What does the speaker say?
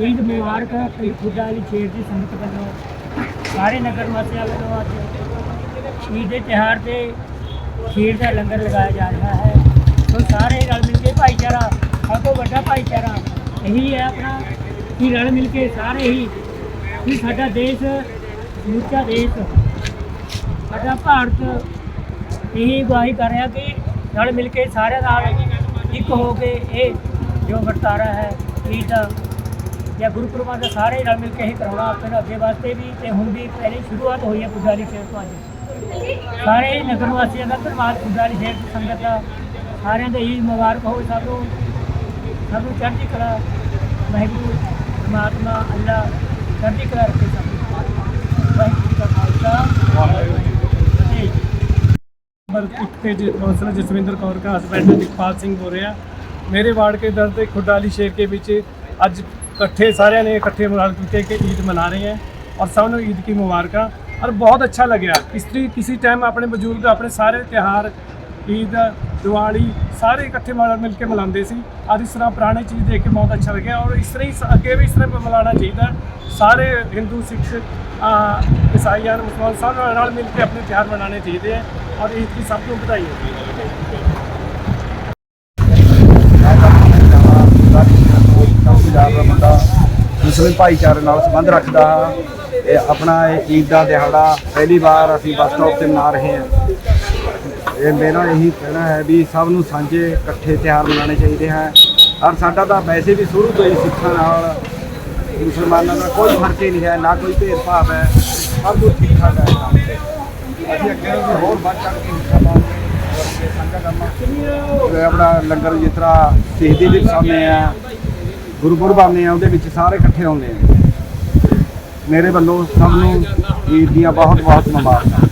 ਈਦ ਮੁਬਾਰਕ ਖੁਦਾ ਵਾਲੀ ਸ਼ੇਰ ਦੀ ਸੰਗਤ ਵੱਲੋਂ ਸਾਰੇ ਨਗਰ ਵਾਸੀਆਂ ਵੱਲੋਂ ਅੱਜ ਈਦ ਦੇ ਤਿਉਹਾਰ ਤੇ ਖੀਰ ਦਾ ਲੰਗਰ ਲਗਾਇਆ ਜਾ ਰਿਹਾ ਹੈ। ਸੋ ਸਾਰੇ ਰਲ ਮਿਲ ਕੇ ਭਾਈਚਾਰਾ, ਸਭ ਤੋਂ ਵੱਡਾ ਭਾਈਚਾਰਾ ਇਹੀ ਹੈ ਆਪਣਾ ਕਿ ਰਲ ਮਿਲ ਕੇ ਸਾਰੇ ਹੀ ਕਿ ਸਾਡਾ ਦੇਸ਼ ਸਮੁੱਚਾ ਦੇਸ਼, ਸਾਡਾ ਭਾਰਤ ਇਹੀ ਅਗਵਾਈ ਕਰ ਰਿਹਾ ਕਿ ਰਲ ਮਿਲ ਕੇ ਸਾਰਿਆਂ ਨਾਲ ਇੱਕ ਹੋ ਕੇ ਇਹ ਜੋ ਵਰਤਾਰਾ ਹੈ ਈਦ ਦਾ ਜਾਂ ਗੁਰੂ ਪਰਿਵਾਰ ਦਾ ਸਾਰੇ ਨਾਲ ਮਿਲ ਕੇ ਹੀ ਕਰਾਉਣਾ ਆਪਣੇ ਅੱਗੇ ਵਾਸਤੇ ਵੀ, ਤੇ ਹੁਣ ਵੀ ਪਹਿਲੇ ਸ਼ੁਰੂਆਤ ਹੋਈ ਹੈ ਪੁਜਾਰੀ ਸ਼ੇਰ ਤੋਂ ਅੱਜ। ਸਾਰੇ ਨਗਰ ਵਾਸੀਆਂ ਦਾ ਧੰਨਵਾਦ, ਪੁਜਾਰੀ ਸ਼ੇਰ ਦੀ ਸੰਗਤ ਦਾ। ਸਾਰਿਆਂ ਦਾ ਹੀ ਮੁਬਾਰਕ ਹੋਵੇ ਸਭ ਨੂੰ। ਸਭ ਨੂੰ ਚੜ੍ਹਦੀ ਕਲਾ, ਵਾਹਿਗੁਰੂ, ਪਰਮਾਤਮਾ, ਅੱਲਾ ਚੜ੍ਹਦੀ ਕਲਾ ਰੱਖੇ ਸਭ ਨੂੰ। ਵਾਹਿਗੁਰੂ ਦਾ ਖਾਲਸਾ। ਵਾਹਿਗੁਰੂ ਕੌਂਸਲਰ ਜਸਵਿੰਦਰ ਕੌਰ ਕਾ ਹਸਬੰਡ ਜਗਪਾਲ ਸਿੰਘ ਬੋਲ ਰਿਹਾ। ਮੇਰੇ ਵਾਰਡ ਕੇ ਦਰ ਤੇ ਖੁੱਡਾਲੀ ਸ਼ੇਰ ਕੇ ਵਿੱਚ ਅੱਜ ਇਕੱਠੇ ਸਾਰਿਆਂ ਨੇ ਇਕੱਠੇ ਮਿਲ ਕੇ ਕਿ ईद मना रहे हैं और सब ਨੂੰ ईद की मुबारक और बहुत अच्छा लगे इस तरी किसी टाइम ਆਪਣੇ ਬਜ਼ੁਰਗ ਆਪਣੇ ਸਾਰੇ ਤਿਉਹਾਰ ਈਦ ਦੀਵਾਲੀ ਸਾਰੇ ਇਕੱਠੇ ਮਿਲ ਮਿਲ ਕੇ ਮਨਾਉਂਦੇ ਸੀ ਅੱਜ ਇਸ ਤਰ੍ਹਾਂ ਪੁਰਾਣੇ ਚੀਜ਼ ਦੇਖ ਕੇ ਬਹੁਤ ਅੱਛਾ ਲੱਗਿਆ ਔਰ ਇਸ ਤਰ੍ਹਾਂ ਹੀ ਸ- ਅੱਗੇ ਵੀ ਇਸ ਤਰ੍ਹਾਂ ਮਨਾਉਣਾ ਚਾਹੀਦਾ ਸਾਰੇ ਹਿੰਦੂ ਸਿੱਖ ਅ, ਈਸਾਈਆਂ ਮੁਸਲਮਾਨ ਸਭ ਨਾਲ ਰਲ ਮਿਲ ਕੇ ਆਪਣੇ ਤਿਉਹਾਰ ਮਨਾਉਣੇ ਚਾਹੀਦੇ ਹੈ ਔਰ ਈਦ ਦੀ ਸਭ ਨੂੰ ਵਧਾਈ ਹੋਵੇ ਪੰਜਾਬ ਦਾ ਬੰਦਾ ਮੁਸਲਿਮ ਭਾਈਚਾਰੇ ਨਾਲ ਸੰਬੰਧ ਰੱਖਦਾ ਇਹ ਆਪਣਾ ਇਹ ਈਦ ਦਾ ਦਿਹਾੜਾ ਪਹਿਲੀ ਵਾਰ ਅਸੀਂ ਬੱਸ ਸਟਾਪ ਤੇ ਮਨਾ ਰਹੇ ਹਾਂ। ਇਹ ਮੇਰਾ ਇਹੀ ਕਹਿਣਾ ਹੈ ਵੀ ਸਭ ਨੂੰ ਸਾਂਝੇ ਇਕੱਠੇ ਤਿਉਹਾਰ ਮਨਾਉਣੇ ਚਾਹੀਦੇ ਹੈ ਔਰ ਸਾਡਾ ਤਾਂ ਵੈਸੇ ਵੀ ਸ਼ੁਰੂ ਤੋਂ ਹੀ ਸਿੱਖਾਂ ਨਾਲ, ਮੁਸਲਮਾਨਾਂ ਨਾਲ ਕੋਈ ਫ਼ਰਕ ਹੀ ਨਹੀਂ ਹੈ, ਨਾ ਕੋਈ ਭੇਦਭਾਵ ਹੈ, ਸਭ ਕੁਝ ਠੀਕ ਠਾਕ ਹੈ। ਅਸੀਂ ਅੱਗੇ ਵੀ ਹੋਰ ਵੱਧ ਚੜ੍ਹ ਕੇ ਹਿੱਸਾ ਪਾਵਾਂਗੇ। ਸਾਂਝਾ ਕਰਨਾ। ਆਪਣਾ ਲੰਗਰ ਜਿਸ ਤਰ੍ਹਾਂ ਸ਼ਹੀਦੀ ਦਿਵਸ ਆਉਂਦੇ ਆ ਗੁਰਪੁਰਬ ਆਉਂਦੇ ਆ, ਉਹਦੇ ਵਿੱਚ ਸਾਰੇ ਇਕੱਠੇ ਹੁੰਦੇ ਆ। ਮੇਰੇ ਵੱਲੋਂ ਸਭ ਨੂੰ ਈਦ ਦੀਆਂ ਬਹੁਤ ਬਹੁਤ ਮੁਬਾਰਕਾਂ।